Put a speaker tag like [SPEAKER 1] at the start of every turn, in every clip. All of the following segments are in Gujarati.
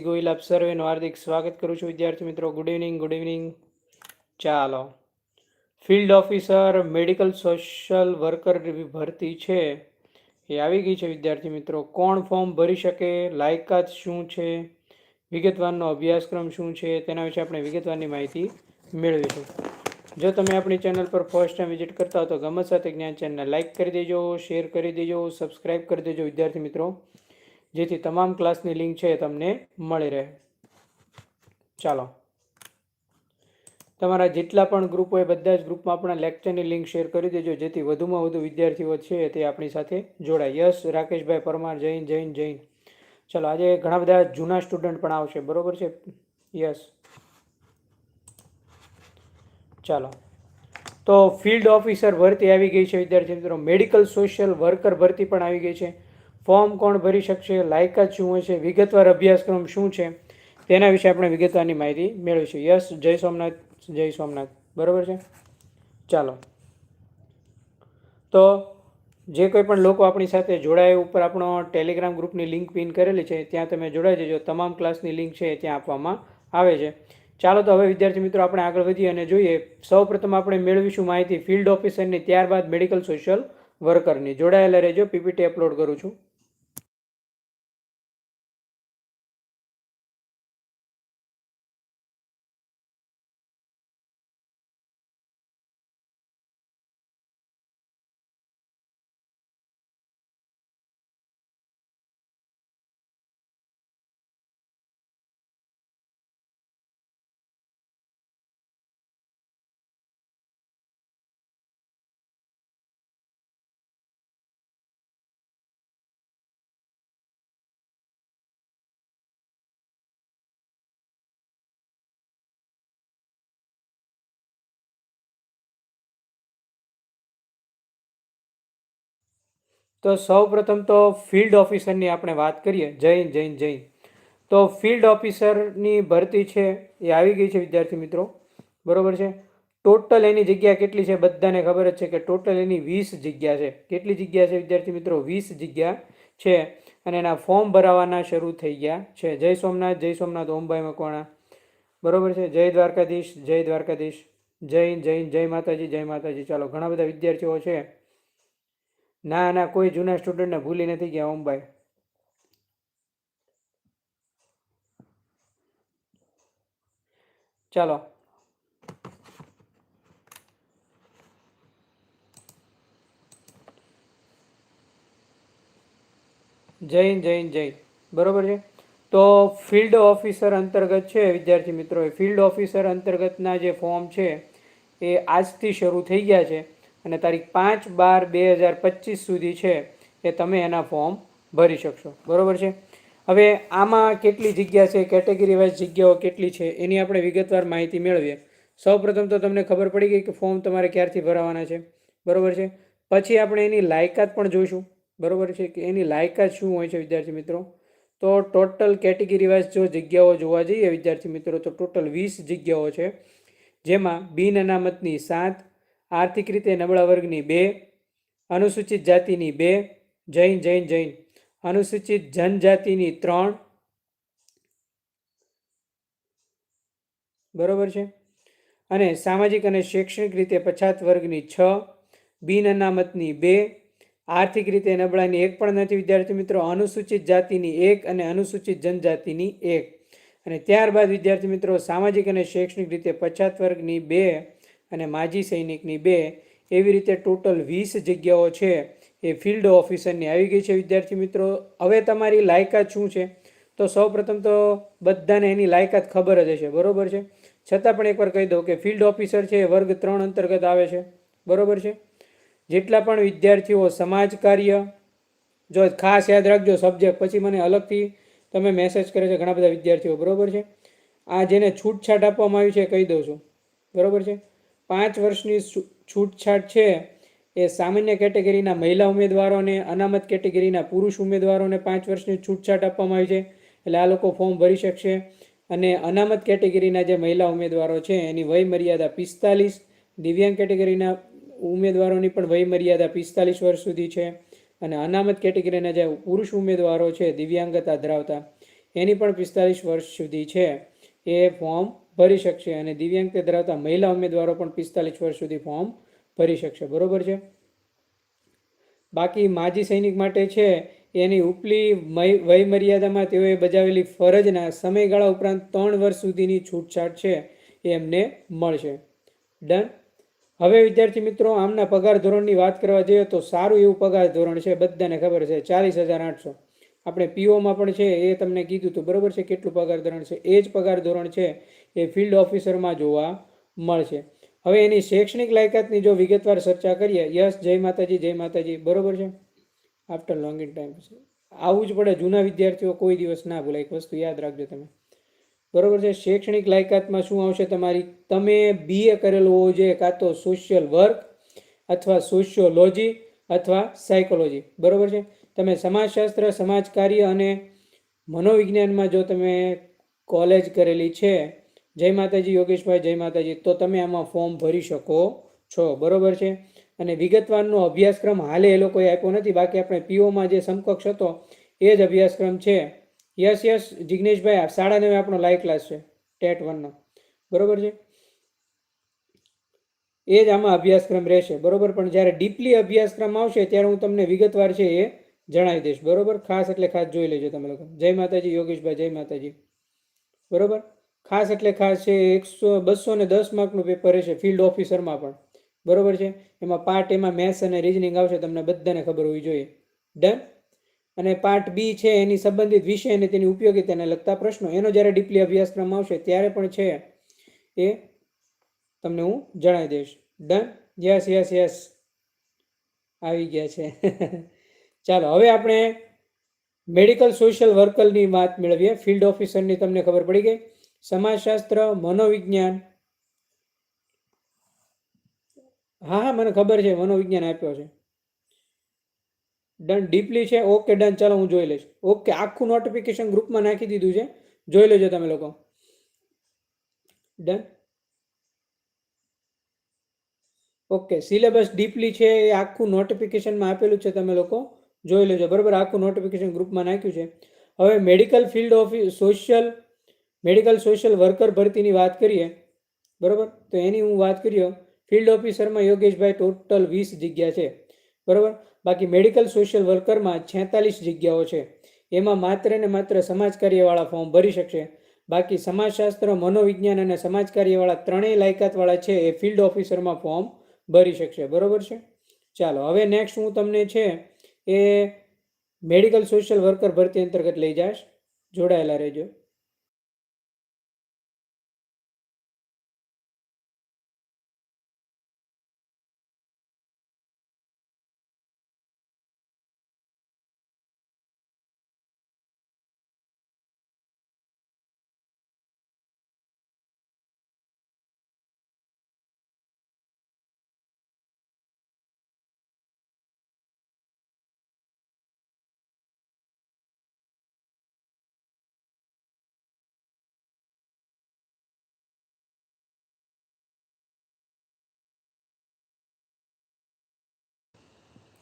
[SPEAKER 1] ગોહિલ આપ સર્વેનું હાર્દિક સ્વાગત કરું છું. વિદ્યાર્થી મિત્રો ગુડ ઇવનિંગ ગુડ ઇવનિંગ ચાલો. Field officer medical social worker ભરતી છે. એ આવી ગઈ છે વિદ્યાર્થી મિત્રો. કોણ ફોર્મ ભરી શકે? લાયકાત શું છે? વિગતવારનો અભ્યાસક્રમ શું છે? તેના વિશે આપણે વિગતવારની માહિતી મેળવીશું. જો તમે આપણી ચેનલ પર ફર્સ્ટ ટાઈમ વિઝિટ કરતા હો તો ગમત સાથે જ્ઞાન ચેનલને લાઇક કરી દેજો શેર કરી દેજો સબસ્ક્રાઇબ કરી દેજો વિદ્યાર્થી મિત્રો. જેથી તમામ ક્લાસની લિંક છે એ તમને મળી રહે. ચાલો. તમારા જેટલા પણ ગ્રુપ હોય બધા જ ગ્રુપમાં આપણા લેક્ચરની લિંક શેર કરી દેજો, જેથી વધુમાં વધુ વિદ્યાર્થીઓ છે તે આપણી સાથે જોડાય. યસ, રાકેશભાઈ પરમાર જૈન જૈન જૈન ચાલો, આજે ઘણા બધા જૂના સ્ટુડન્ટ પણ આવશે. બરોબર છે? યસ. ચાલો. તો ફિલ્ડ ઓફિસર ભરતી આવી ગઈ છે, વિદ્યાર્થી મિત્રો. મેડિકલ સોશિયલ વર્કર ભરતી પણ આવી ગઈ છે. ફોર્મ કોણ ભરી શકશે, લાયકાત શું હોય છે, વિગતવાર અભ્યાસક્રમ શું છે, તેના વિશે આપણે વિગતવારની માહિતી મેળવીશું. યસ, જય સોમનાથ જય સોમનાથ. બરાબર છે? ચાલો. તો જે કોઈ પણ લોકો આપણી સાથે જોડાય ઉપર આપણો ટેલિગ્રામ ગ્રુપની લિંક પિન કરેલી છે, ત્યાં તમે જોડાઈ જજો. તમામ ક્લાસની લિંક છે ત્યાં આપવામાં આવે છે. ચાલો તો હવે વિદ્યાર્થી મિત્રો આપણે આગળ વધીએ અને જોઈએ. સૌપ્રથમ આપણે મેળવીશું માહિતી ફિલ્ડ ઓફિસરની, ત્યારબાદ મેડિકલ સોશિયલ વર્કરની. જોડાયેલા રહેજો. પીપીટી અપલોડ કરું છું. તો સૌ પ્રથમ તો ફિલ્ડ ઓફિસરની આપણે વાત કરીએ. જૈન જૈન જૈન તો ફિલ્ડ ઓફિસરની ભરતી છે એ આવી ગઈ છે, વિદ્યાર્થી મિત્રો. બરોબર છે? ટોટલ એની જગ્યા કેટલી છે? બધાને ખબર જ છે કે ટોટલ એની વીસ જગ્યા છે. કેટલી જગ્યા છે, વિદ્યાર્થી મિત્રો? વીસ જગ્યા છે. અને એના ફોર્મ ભરાવાના શરૂ થઈ ગયા છે. જય સોમનાથ જય સોમનાથ ઓમભાઈ મકવાણા. બરોબર છે? જય દ્વારકાધીશ જય દ્વારકાધીશ. જૈન જૈન જય માતાજી જય માતાજી. ચાલો, ઘણા બધા વિદ્યાર્થીઓ છે. ના ના, કોઈ જૂના સ્ટુડન્ટને ભૂલી નથી ગયા ઓમભાઈ ચાલો. જૈન જૈન જૈન બરોબર છે? તો ફિલ્ડ ઓફિસર અંતર્ગત છે, વિદ્યાર્થી મિત્રો ફિલ્ડ ઓફિસર અંતર્ગતના જે ફોર્મ છે, એ આજથી શરૂ થઈ ગયા છે. અને તારીખ પાંચ બાર બે હજાર પચીસ સુધી છે એ તમે એના ફોર્મ ભરી શકશો. બરાબર છે? હવે આમાં કેટલી જગ્યા છે કેટેગરી વાઇઝ જગ્યાઓ કેટલી છે, એની આપણે વિગતવાર માહિતી મેળવીએ. સૌપ્રથમ તો તમને ખબર પડી ગઈ કે ફોર્મ તમારે ક્યારથી ભરાવાના છે. બરાબર છે? પછી આપણે એની લાયકાત પણ જોઈશું. બરાબર છે કે એની લાયકાત શું હોય છે, વિદ્યાર્થી મિત્રો? તો ટોટલ કેટેગરી વાઇઝ જો જગ્યાઓ જોવા જઈએ, વિદ્યાર્થી મિત્રો, તો ટોટલ વીસ જગ્યાઓ છે. જેમાં બિન અનામતની સાત આર્થિક રીતે નબળા વર્ગની બે, અનુસૂચિત જાતિની બે, જૈન જૈન જૈન. અનુસૂચિત જનજાતિની ત્રણ. બરોબર છે? અને સામાજિક અને શૈક્ષણિક રીતે પછાત વર્ગની છ, બિન અનામતની બે, આર્થિક રીતે નબળાની એક પણ નથી, વિદ્યાર્થી મિત્રો. અનુસૂચિત જાતિની એક અને અનુસૂચિત જનજાતિની એક. અને ત્યારબાદ, વિદ્યાર્થી મિત્રો, સામાજિક અને શૈક્ષણિક રીતે પછાત વર્ગની બે અને માજી સૈનિકની બે એવી રીતે ટોટલ વીસ જગ્યાઓ છે એ ફિલ્ડ ઓફિસરની આવી ગઈ છે, વિદ્યાર્થી મિત્રો. હવે તમારી લાયકાત શું છે? તો સૌપ્રથમ તો બધાને એની લાયકાત ખબર જ હશે, બરાબર છે? છતાં પણ એકવાર કહી દઉં કે ફિલ્ડ ઓફિસર છે એ વર્ગ ત્રણ અંતર્ગત આવે છે, બરાબર છે? જેટલા પણ વિદ્યાર્થીઓ સમાજ કાર્ય, જો ખાસ યાદ રાખજો સબ્જેક્ટ, પછી મને અલગથી તમે મેસેજ કરે છે ઘણા બધા વિદ્યાર્થીઓ, બરાબર છે? આ જેને છૂટછાટ આપવામાં આવી છે કહી દઉં છું, બરાબર છે? પાંચ વર્ષની છૂટછાટ છે, એ સામાન્ય કેટેગરીના મહિલા ઉમેદવારોને, અનામત કેટેગરીના પુરુષ ઉમેદવારોને પાંચ વર્ષની છૂટછાટ આપવામાં આવી છે. એટલે આ લોકો ફોર્મ ભરી શકશે. અને અનામત કેટેગરીના જે મહિલા ઉમેદવારો છે, એની વય મર્યાદા પિસ્તાલીસ, દિવ્યાંગ કેટેગરીના ઉમેદવારોની પણ વય મર્યાદા પિસ્તાલીસ વર્ષ સુધી છે. અને અનામત કેટેગરીના જે પુરુષ ઉમેદવારો છે, દિવ્યાંગતા ધરાવતા, એની પણ પિસ્તાલીસ વર્ષ સુધી છે. એ ફોર્મ ભરી શકશે અને દિવ્યાંગતા ધરાવતા મહિલા ઉમેદવારો પણ પિસ્તાલીસ વર્ષ સુધી ફોર્મ ભરી શકશે. બરોબર છે? બાકી માજી સૈનિક માટે છે, એની ઉપલી મય- વય મર્યાદામાં તેઓએ બજાવેલી ફરજના સમયગાળા ઉપરાંત ત્રણ વર્ષ સુધીની છૂટછાટ છે, એ એમને મળશે. ડન. હવે વિદ્યાર્થી મિત્રો, આમના પગાર ધોરણની વાત કરવા જઈએ તો સારું એવું પગાર ધોરણ છે, બધાને ખબર છે, ચાલીસ હજાર આઠસો. આપણે પીઓમાં પણ છે, એ તમને કીધું હતું બરાબર છે, કેટલું પગાર ધોરણ છે, એ જ પગાર ધોરણ છે, એ ફિલ્ડ ઓફિસરમાં જોવા મળશે. હવે એની શૈક્ષણિક લાયકાતની જો વિગતવાર ચર્ચા કરીએ યસ જય માતાજી જય માતાજી, બરોબર છે? આફ્ટર લોંગ ઇન ટાઈમ આવું જ પડે, જૂના વિદ્યાર્થીઓ કોઈ દિવસ ના ભૂલાય, એક વસ્તુ યાદ રાખજો તમે. બરોબર છે? શૈક્ષણિક લાયકાતમાં શું આવશે તમારી? તમે બીએ કરેલું હોવું જોઈએ, કાં તો સોશિયલ વર્ક અથવા સોશિયોલોજી અથવા સાયકોલોજી બરાબર છે? તમે સમાજશાસ્ત્ર સમાજ કાર્ય અને મનોવિજ્ઞાનમાં જો તમે કોલેજ કરેલી છે, જય માતાજી યોગેશભાઈ, જય માતાજી, તો તમે આમાં ફોર્મ ભરી શકો છો. બરોબર છે? અને વિગતવારનો અભ્યાસક્રમ હાલે એ લોકોએ આપ્યો નથી. બાકી આપણે પીઓમાં જે સમકક્ષ હતો, એ જ અભ્યાસક્રમ છે. યસ યસ, જિગ્નેશભાઈ સાડા નવે આપણો લાઈવ ક્લાસ છે, ટેટ વનનો. બરોબર છે? એ જ આમાં અભ્યાસક્રમ રહેશે. બરોબર? પણ જ્યારે ડીપલી અભ્યાસક્રમ આવશે, ત્યારે હું તમને વિગતવાર છે એ જણાવી દઈશ. બરોબર? ખાસ એટલે ખાસ જોઈ લેજો તમે લોકો. જય માતાજી, યોગેશભાઈ, જય માતાજી. બરોબર? ખાસ એટલે ખાસ છે એકસો, બસો ને દસ માર્કનું પેપર રહેશે ફિલ્ડ ઓફિસરમાં પણ. બરોબર છે? એમાં પાર્ટ એમાં મેથ્સ અને રિઝનિંગ આવશે, તમને બધાને ખબર હોવી જોઈએ. ડન અને પાર્ટ બી છે, એની સંબંધિત વિષય અને તેની ઉપયોગીતાને લગતા પ્રશ્નો. એનો જ્યારે ડીપલી અભ્યાસક્રમ આવશે, ત્યારે પણ છે એ તમને હું જણાવી દઈશ. ડન યસ યસ યસ આવી ગયા છે. ચાલો, હવે આપણે મેડિકલ સોશિયલ વર્કરની વાત મેળવીએ. ફિલ્ડ ઓફિસરની તમને ખબર પડી ગઈ. સમાજશાસ્ત્ર, મનોવિજ્ઞાન. હા હા, મને ખબર છે, મનોવિજ્ઞાન આપ્યો છે. ડન ડીપલી છે. ઓકે ડન ચાલો, હું જોઈ લઈશ. ઓકે આખું નોટિફિકેશન ગ્રુપમાં નાખી દીધું છે. જોઈ લેજો તમે લોકો. ડન ઓકે સિલેબસ ડીપલી છે. એ આખું નોટિફિકેશનમાં આપેલું છે તમે લોકો. જોઈ લેજો. બરાબર, આખું નોટિફિકેશન ગ્રુપમાં નાખ્યું છે. હવે medical field office social medical social worker ભરતીની વાત કરીએ. બરાબર? તો એની હું વાત કરીએ. ફિલ્ડ ઓફિસરમાં યોગેશભાઈ ટોટલ વીસ જગ્યા છે. બરાબર? બાકી મેડિકલ સોશિયલ વર્કરમાં છેતાલીસ જગ્યાઓ છે. એમાં માત્ર ને માત્ર સમાજ કાર્યવાળા ફોર્મ ભરી શકશે. બાકી સમાજશાસ્ત્ર, મનોવિજ્ઞાન અને સમાજ કાર્યવાળા ત્રણેય લાયકાતવાળા છે એ ફિલ્ડ ઓફિસરમાં ફોર્મ ભરી શકશે. બરોબર છે? ચાલો, હવે નેક્સ્ટ હું તમને છે એ મેડિકલ સોશિયલ વર્કર ભરતી અંતર્ગત લઈ જાશ. જોડાયેલા રહેજો.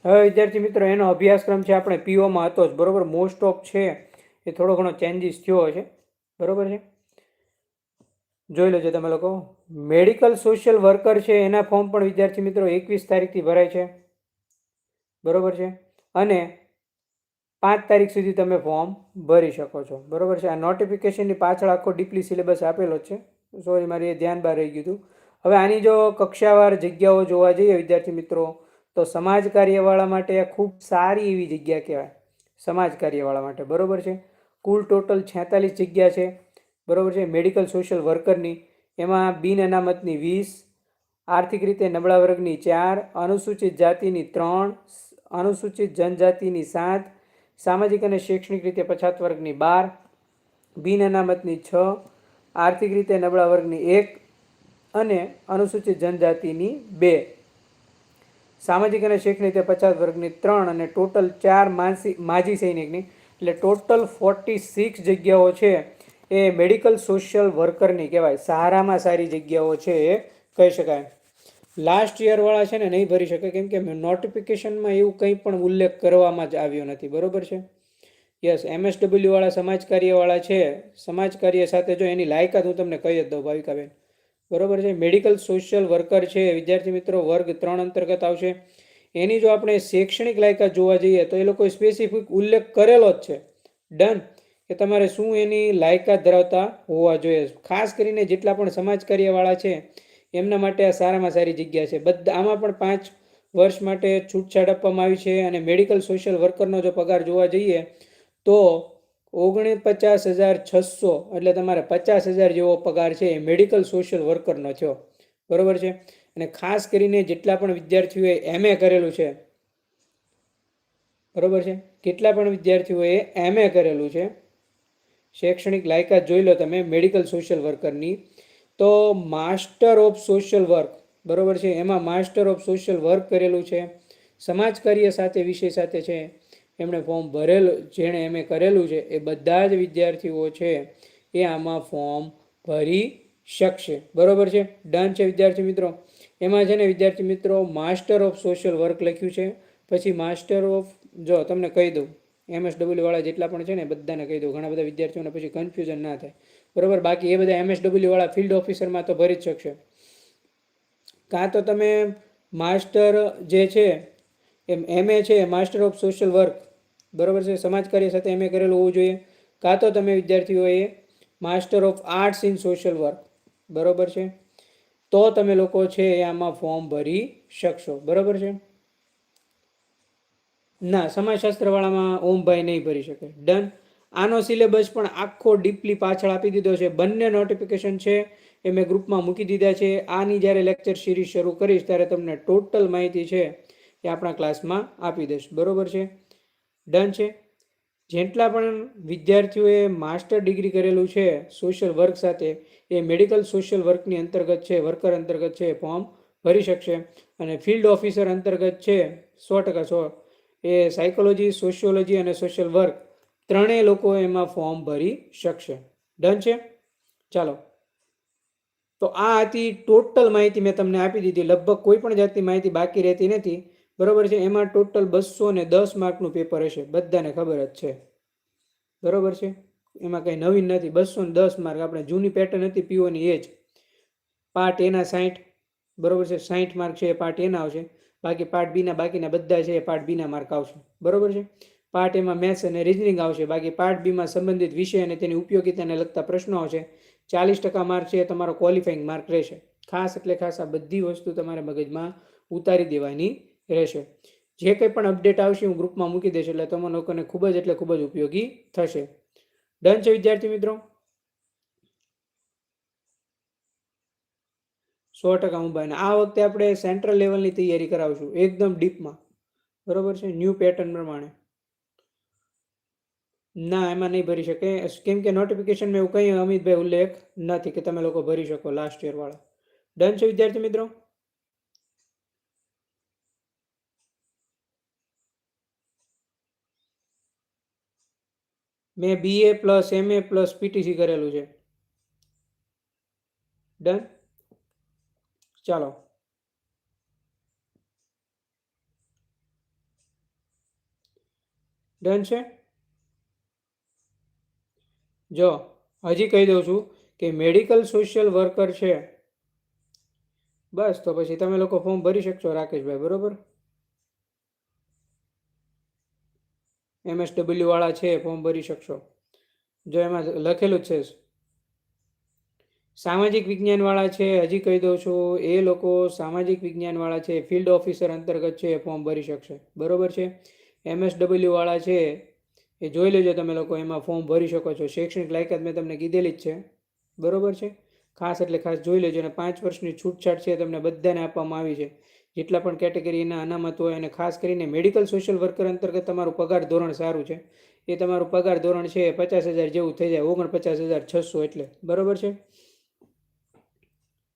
[SPEAKER 1] હવે, વિદ્યાર્થી મિત્રો, એનો અભ્યાસક્રમ છે આપણે પીઓમાં હતો જ, બરાબર? મોસ્ટ ઓફ છે. એ થોડો ઘણો ચેન્જીસ થયો છે બરાબર છે? જોઈ લેજો તમે લોકો. મેડિકલ સોશિયલ વર્કર છે, એના ફોર્મ પણ, વિદ્યાર્થી મિત્રો, એકવીસ તારીખથી ભરાય છે. બરોબર છે? અને પાંચ તારીખ સુધી તમે ફોર્મ ભરી શકો છો. બરોબર છે? આ નોટિફિકેશનની પાછળ આખો ડીપલી સિલેબસ આપેલો છે. સોરી મારી એ ધ્યાન બહાર રહી ગયું હતું. હવે, આની જો કક્ષાવાર જગ્યાઓ જોવા જઈએ, વિદ્યાર્થી મિત્રો તો સમાજ કાર્યવાળા માટે આ ખૂબ સારી એવી જગ્યા કહેવાય. સમાજ કાર્યવાળા માટે, બરાબર છે? કુલ ટોટલ છેતાલીસ જગ્યા છે, બરાબર છે? મેડિકલ, સોશિયલ વર્કરની, એમાં બિન અનામતની વીસ, આર્થિક રીતે નબળા વર્ગની ચાર, અનુસૂચિત જાતિની ત્રણ, અનુસૂચિત જનજાતિની સાત, સામાજિક અને શૈક્ષણિક રીતે પછાત વર્ગની બાર, બિન અનામતની છ, આર્થિક રીતે નબળા વર્ગની એક અને અનુસૂચિત જનજાતિની બે. સામાજિક અને શૈક્ષણિક રીતે પચાસ વર્ગની ત્રણ અને ટોટલ ચાર માનસી, માજી સૈનિકની, એટલે ટોટલ ફોર્ટી સિક્સ જગ્યાઓ છે એ મેડિકલ સોશિયલ વર્કરની કહેવાય. સારામાં સારી જગ્યાઓ છે એ કહી શકાય. લાસ્ટ યરવાળા છે ને નહીં ભરી શકે, કેમ કે નોટિફિકેશનમાં એવું કંઈ પણ ઉલ્લેખ કરવામાં જ આવ્યો નથી. બરોબર છે? યસ એમએસડબલ્યુ વાળા સમાજ કાર્યવાળા છે. સમાજ કાર્ય સાથે જો એની લાયકાત હું તમને કહી જ દઉં, ભાવિકાબેન. બરોબર છે. મેડિકલ સોશિયલ વર્કર છે. વિદ્યાર્થી મિત્રો, વર્ગ ત્રણ અંતર્ગત આવશે. એની જો આપણે શૈક્ષણિક લાયકાત જોવા જઈએ તો એ લોકોએ સ્પેસિફિક ઉલ્લેખ કરેલો જ છે. ડન કે તમારે શું એની લાયકાત ધરાવતા હોવા જોઈએ. ખાસ કરીને જેટલા પણ સમાજ કાર્યવાળા છે, એમના માટે આ સારામાં સારી જગ્યા છે. બધા, આમાં પણ પાંચ વર્ષ માટે છૂટછાટ આપવામાં આવી છે અને મેડિકલ સોશિયલ વર્કરનો જો પગાર જોવા જઈએ તો ઓગણીસ પચાસ હજાર છસો, એટલે તમારે પચાસ હજાર જેવો પગાર છે એ મેડિકલ સોશિયલ વર્કરનો થયો. બરોબર છે? અને ખાસ કરીને જેટલા પણ વિદ્યાર્થીઓએ એમએ કરેલું છે, બરોબર છે? કેટલા પણ વિદ્યાર્થીઓએ એમએ કરેલું છે, શૈક્ષણિક લાયકાત જોઈ લો તમે મેડિકલ સોશિયલ વર્કરની તો માસ્ટર ઓફ સોશિયલ વર્ક બરોબર છે? એમાં માસ્ટર ઓફ સોશિયલ વર્ક કરેલું છે. સમાજ કાર્ય સાથે વિષય સાથે છે. એમણે ફોર્મ ભરેલું, જેણે એમએ કરેલું છે, એ બધા જ વિદ્યાર્થીઓ છે, એ આમાં ફોર્મ ભરી શકશે. બરોબર છે? ડન છે વિદ્યાર્થી મિત્રો? એમાં છે ને વિદ્યાર્થી મિત્રો માસ્ટર ઓફ સોશિયલ વર્ક લખ્યું છે. પછી માસ્ટર ઓફ જો તમને કહી દઉં એસ ડબલ્યુવાળા જેટલા પણ છે ને બધાને કહી દઉં, ઘણા બધા વિદ્યાર્થીઓને પછી કન્ફ્યુઝન ના થાય. બરોબર? બાકી એ બધા એમએસડબલ્યુવાળા ફિલ્ડ ઓફિસરમાં તો ભરી જ શકશે. કાં તો તમે માસ્ટર જે છે એમ એમએ છે માસ્ટર ઓફ સોશિયલ વર્ક બરાબર છે, સમાજ કાર્ય સાથે એમએ કરેલું હોવું જોઈએ. કાં તો તમે વિદ્યાર્થીઓએ master of arts in social work બરોબર છે? તો તમે લોકો છે એ આમાં ફોર્મ ભરી શકશો. બરાબર છે? ના, સમાજશાસ્ત્રવાળામાં ઓમભાઈ નહીં ભરી શકે. ડન આનો સિલેબસ પણ આખો ડીપલી પાછળ આપી દીધો છે. બંને નોટિફિકેશન છે, એ મેં ગ્રુપમાં મૂકી દીધા છે. આની જ્યારે લેક્ચર સિરીઝ શરૂ કરીશ, ત્યારે તમને ટોટલ માહિતી છે. એ આપણા ક્લાસમાં આપી દઈશ. બરોબર છે? ડન છે? જેટલા પણ વિદ્યાર્થીઓએ માસ્ટર ડિગ્રી કરેલું છે સોશિયલ વર્ક સાથે, એ મેડિકલ સોશિયલ વર્કની અંતર્ગત છે વર્કર અંતર્ગત છે ફોર્મ ભરી શકશે. અને ફિલ્ડ ઓફિસર અંતર્ગત છે, સો ટકા સો. એ સાયકોલોજી સોશિયોલોજી અને સોશિયલ વર્ક ત્રણેય લોકો એમાં ફોર્મ ભરી શકશે. ડન છે? ચાલો. તો આ હતી ટોટલ માહિતી મેં તમને આપી દીધી. લગભગ કોઈ પણ જાતની માહિતી બાકી રહેતી નથી. બરોબર છે? એમાં ટોટલ બસો ને દસ માર્કનું પેપર હશે. બધાને ખબર જ છે. બરોબર છે? એમાં કંઈ નવીન નથી. બસો ને દસ માર્ક આપણે જૂની પેટર્ન હતી પીઓની એ જ. પાર્ટ એના સાઠ બરોબર છે? સાઠ માર્ક છે એ પાર્ટ એના આવશે. બાકી પાર્ટ બીના બાકીના બધા છે એ પાર્ટ બીના માર્ક આવશે. બરોબર છે? પાર્ટ એમાં મેથ્સ અને રિઝનિંગ આવશે. બાકી પાર્ટ બીમાં સંબંધિત વિષય અને તેની ઉપયોગિતાને લગતા પ્રશ્નો આવશે. ચાલીસ ટકા માર્ક છે એ તમારો ક્વોલિફાઈંગ માર્ક રહેશે. ખાસ એટલે ખાસ આ બધી વસ્તુ તમારે મગજમાં ઉતારી દેવાની રહેશે. જે કંઈ પણ અપડેટ આવશે હું ગ્રુપમાં મૂકી દઈશ, એટલે તમારા લોકોને ખૂબ જ એટલે ખૂબ જ ઉપયોગી થશે. ડન છે, વિદ્યાર્થી મિત્રો? સો ટકા મુંબઈને આ વખતે આપણે સેન્ટ્રલ લેવલની તૈયારી કરાવશું, એકદમ ડીપમાં બરોબર છે? ન્યૂ પેટર્ન પ્રમાણે. ના, એમાં નહીં ભરી શકે. કેમ કે નોટિફિકેશનમાં એવું કંઈ અમિતભાઈ ઉલ્લેખ નથી કે તમે લોકો ભરી શકો લાસ્ટ યરવાળા ડન છે, વિદ્યાર્થી મિત્રો? મેં BA plus MA plus PTC કરેલું છે. ડન ચાલો. ડન છે? જો, હજી કહી દઉં છું કે મેડિકલ સોશિયલ વર્કર છે. બસ, તો પછી તમે લોકો ફોર્મ ભરી શકશો, રાકેશભાઈ, બરોબર? એમએસડબલ્યુ વાળા છે ફોર્મ ભરી શકશો. જો એમાં લખેલું છે. સામાજિક વિજ્ઞાનવાળા છે, હજી કહી દઉં છું, એ લોકો સામાજિક વિજ્ઞાનવાળા છે ફિલ્ડ ઓફિસર અંતર્ગત છે ફોર્મ ભરી શકશે. બરોબર છે? એમએસડબલ્યુ વાળા છે, એ જોઈ લેજો તમે લોકો, એમાં ફોર્મ ભરી શકો છો. શૈક્ષણિક લાયકાત મેં તમને કીધેલી જ છે. બરોબર છે? ખાસ એટલે ખાસ જોઈ લેજો, અને પાંચ વર્ષની છૂટછાટ છે તમને બધાને આપવામાં આવી છે. જેટલા પણ કેટેગરીના અનામત હોય અને ખાસ કરીને મેડિકલ સોશિયલ વર્કર અંતર્ગત તમારું પગાર ધોરણ સારું છે. એ તમારું પગાર ધોરણ છે પચાસ હજાર જેવું થઈ જાય, ઓગણપચાસ હજાર છસો એટલે. બરોબર છે?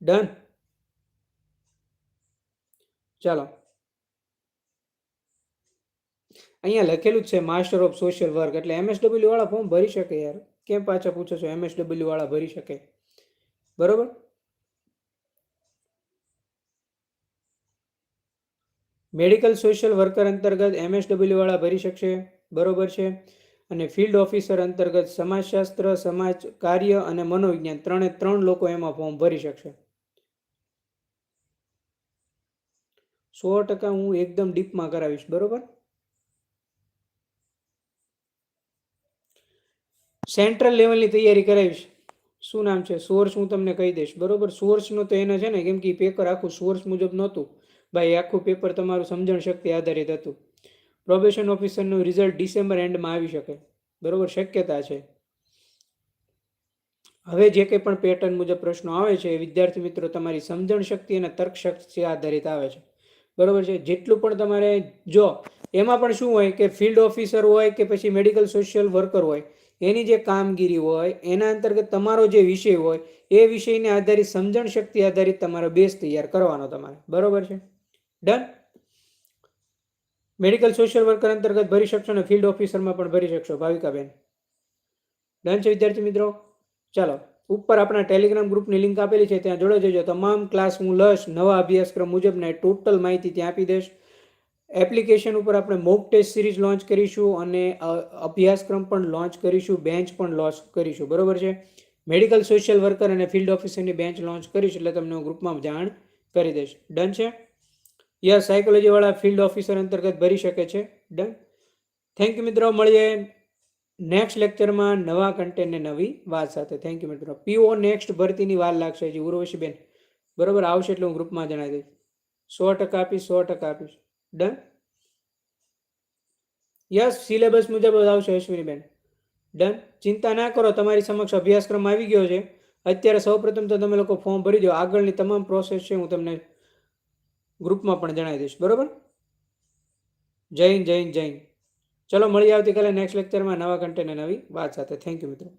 [SPEAKER 1] ડન ચાલો. અહીંયા લખેલું જ છે માસ્ટર ઓફ સોશિયલ વર્ક એટલે એમએસડબલ્યુ વાળા ફોર્મ ભરી શકે યાર. કેમ પાછા પૂછો છો? એમએસડબલ્યુ વાળા ભરી શકે. બરોબર? મેડિકલ સોશિયલ વર્કર અંતર્ગત એમએસડબલ્યુવાળા ભરી શકશે? બરોબર છે. અને ફિલ્ડ ઓફિસર અંતર્ગત સમાજશાસ્ત્ર, સમાજ કાર્ય અને મનોવિજ્ઞાન ત્રણે ત્રણ લોકો એમાં ફોર્મ ભરી શકશે. સો ટકા હું એકદમ ડીપમાં કરાવીશ. બરોબર? સેન્ટ્રલ લેવલની તૈયારી કરાવીશ. શું નામ છે? સોર્સ હું તમને કહી દઈશ. બરોબર? સોર્સનો તો એને છે ને, કેમ કે પેપર આખું સોર્સ મુજબ નહોતું. ભાઈ, આખું પેપર તમારું સમજણ શક્તિ આધારિત હતું. પ્રોબેશન ઓફિસરનું રિઝલ્ટ ડિસેમ્બર એન્ડમાં આવી શકે. બરાબર? શક્યતા છે. હવે જે કંઈ પણ પેટર્ન મુજબ પ્રશ્નો આવે છે, એ વિદ્યાર્થી મિત્રો તમારી સમજણ શક્તિ અને તર્ક શક્તિ આધારિત આવે છે. બરાબર છે? જેટલું પણ તમારે, જો એમાં પણ શું હોય કે ફિલ્ડ ઓફિસર હોય કે પછી મેડિકલ સોશિયલ વર્કર હોય, એની જે કામગીરી હોય, એના અંતર્ગત તમારો જે વિષય હોય, એ વિષયને આધારિત સમજણ શક્તિ આધારિત તમારો બેઝ તૈયાર કરવાનો તમારે. બરાબર છે? ડન મેડિકલ સોશિયલ વર્કર અંતર્ગત ભરી શકશો અને ફિલ્ડ ઓફિસરમાં પણ ભરી શકશો, ભાવિકાબેન. ડન છે, વિદ્યાર્થી મિત્રો? ચાલો, ઉપર આપણા ટેલિગ્રામ ગ્રુપની લિંક આપેલી છે, ત્યાં જોડે જજો. તમામ ક્લાસ હું લશ, નવા અભ્યાસક્રમ મુજબને ટોટલ માહિતી ત્યાં આપી દઈશ. એપ્લિકેશન ઉપર આપણે મોક ટેસ્ટ સિરીઝ લોન્ચ કરીશું અને અભ્યાસક્રમ પણ લોન્ચ કરીશું બેન્ચ પણ લોન્ચ કરીશું. બરોબર છે? મેડિકલ સોશિયલ વર્કર અને ફિલ્ડ ઓફિસરની બેન્ચ લોન્ચ કરીશ એટલે તમને હું ગ્રુપમાં જાણ કરી દઈશ. ડન છે? યસ સાયકોલોજીવાળા ફિલ્ડ ઓફિસર અંતર્ગત ભરી શકે છે. ડન થેન્ક યુ મિત્રો, મળીએ નેક્સ્ટ લેક્ચરમાં નવા કન્ટેન્ટ ને નવી વાત સાથે. થેન્ક યુ મિત્રો. પીઓ નેક્સ્ટ ભરતીની વાર લાગશે હજી, ઉર્વશીબેન. બરોબર? આવશે એટલે હું ગ્રુપમાં જણાવી દઈશ. સો ટકા આપીશ, સો ટકા આપીશ. ડન યસ સિલેબસ મુજબ જ આવશે અશ્વિનીબેન. ડન ચિંતા ના કરો, તમારી સમક્ષ અભ્યાસક્રમ આવી ગયો છે. અત્યારે સૌપ્રથમ તો તમે લોકો ફોર્મ ભરી દો. આગળની તમામ પ્રોસેસ છે, હું તમને ગ્રુપમાં પણ જણાવી દઈશ, બરોબર? જય હિન્દ જય હિન્દ જય હિન્દ. ચલો, મળીએ આવતીકાલે નેક્સ્ટ લેક્ચરમાં નવા કન્ટેન્ટ નવી વાત સાથે. થેન્ક યુ મિત્રો.